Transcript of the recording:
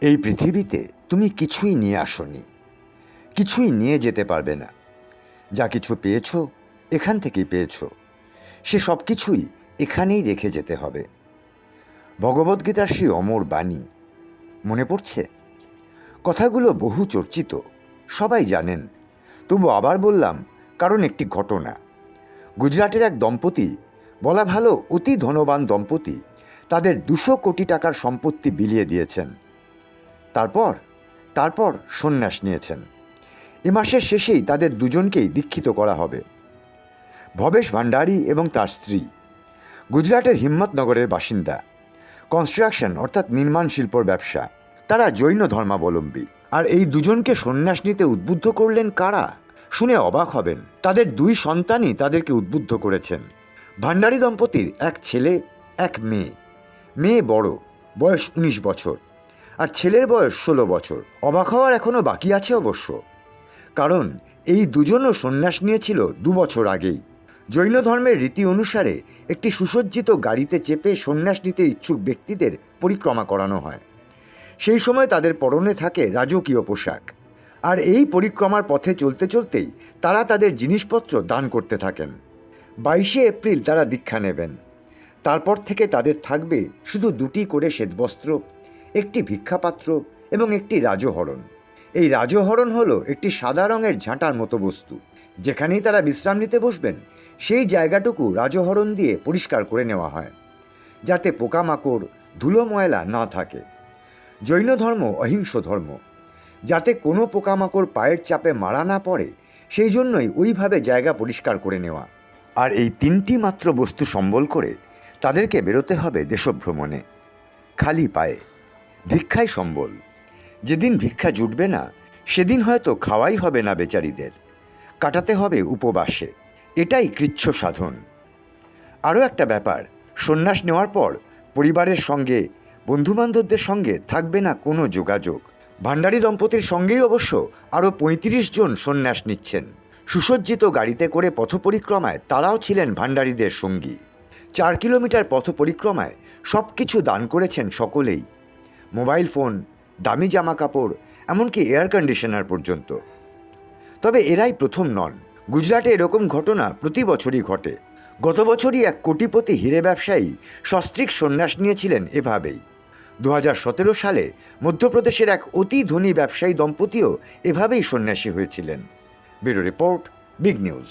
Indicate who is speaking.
Speaker 1: এই পৃথিবীতে তুমি কিছুই নিয়ে আসনি। কিছুই নিয়ে যেতে পারবে না। যা কিছু পেয়েছ, এখান থেকেই পেয়েছ। সে সব কিছুই এখানেই রেখে যেতে হবে। ভগবদ্গীতার সেই অমর বাণী, মনে পড়ছে? কথাগুলো বহু চর্চিত, সবাই জানেন। তবু আবার বললাম, কারণ একটি ঘটনা। গুজরাটের এক দম্পতি, বলা ভালো অতি ধনবান দম্পতি, তাদের দুশো কোটি টাকার সম্পত্তি বিলিয়ে দিয়েছেন। তারপর তারপর সন্ন্যাস নিয়েছেন। এ মাসের শেষেই তাদের দুজনকেই দীক্ষিত করা হবে। ভবেশ ভান্ডারি এবং তার স্ত্রী। গুজরাটের হিম্মতনগরের বাসিন্দা। কনস্ট্রাকশন অর্থাৎ নির্মাণ শিল্পর ব্যবসা। তারা জৈন ধর্মাবলম্বী। আর এই দুজনকে সন্ন্যাস নিতে উদ্বুদ্ধ করলেন কারা? শুনে অবাক হবেন। তাদের দুই সন্তানই তাদেরকে উদ্বুদ্ধ করেছেন। ভান্ডারী দম্পতির এক ছেলে, এক মেয়ে। মেয়ে বড়, বয়স উনিশ বছর। আর ছেলের বয়স ষোলো বছর। অবাক হওয়ার এখনও বাকি আছে অবশ্য। কারণ এই দুজনও সন্ন্যাস নিয়েছিল দু বছর আগেই। জৈন ধর্মের রীতি অনুসারে একটি সুসজ্জিত গাড়িতে চেপে সন্ন্যাস নিতে ইচ্ছুক ব্যক্তিদের পরিক্রমা করানো হয়। সেই সময় তাদের পরনে থাকে রাজকীয় পোশাক। আর এই পরিক্রমার পথে চলতে চলতেই তারা তাদের জিনিসপত্র দান করতে থাকেন। বাইশে এপ্রিল তারা দীক্ষা নেবেন। তারপর থেকে তাদের থাকবে শুধু দুটি করে শ্বেতবস্ত্র একটি ভিক্ষাপাত্র এবং একটি রাজহরণ। এই রাজহরণ হলো একটি সাদা রঙের ঝাঁটার মতো বস্তু। যেখানেই তারা বিশ্রাম নিতে বসবেন, সেই জায়গাটুকু রাজহরণ দিয়ে পরিষ্কার করে নেওয়া হয়, যাতে পোকামাকড়, ধুলো ময়লা না থাকে। জৈন ধর্ম অহিংস ধর্ম। যাতে কোনো পোকামাকড় পায়ের চাপে মারা না পড়ে, সেই জন্যই ওইভাবে জায়গা পরিষ্কার করে নেওয়া। আর এই তিনটি মাত্র বস্তু সম্বল করে তাদেরকে বেরোতে হবে দেশভ্রমণে, খালি পায়ে। ভিক্ষাই সম্বল। যেদিন ভিক্ষা জুটবে না, সেদিন হয়তো খাওয়াই হবে না বেচারিদের। কাটাতে হবে উপবাসে। এটাই কৃচ্ছ সাধন। আরও একটা ব্যাপার, সন্ন্যাস নেওয়ার পর পরিবারের সঙ্গে, বন্ধুবান্ধবদের সঙ্গে থাকবে না কোনো যোগাযোগ। ভান্ডারী দম্পতির সঙ্গেই অবশ্য আরও পঁয়ত্রিশ জন সন্ন্যাস নিচ্ছেন। সুসজ্জিত গাড়িতে করে পথ পরিক্রমায় তারাও ছিলেন ভান্ডারীদের সঙ্গী। চার কিলোমিটার পথ পরিক্রমায় সব কিছু দান করেছেন সকলেই। মোবাইল ফোন, দামি জামা কাপড় এমনকি এয়ার কন্ডিশনার পর্যন্ত। তবে এরাই প্রথম নন। গুজরাটে এরকম ঘটনা প্রতি বছরই ঘটে। গত বছরই এক কোটিপতি হিরে ব্যবসায়ী সস্ত্রিক সন্ন্যাস নিয়েছিলেন এভাবেই। দু হাজার সতেরো সালে মধ্যপ্রদেশের এক অতি ধনী ব্যবসায়ী দম্পতিও এভাবেই সন্ন্যাসী হয়েছিলেন। Bureau report, big news.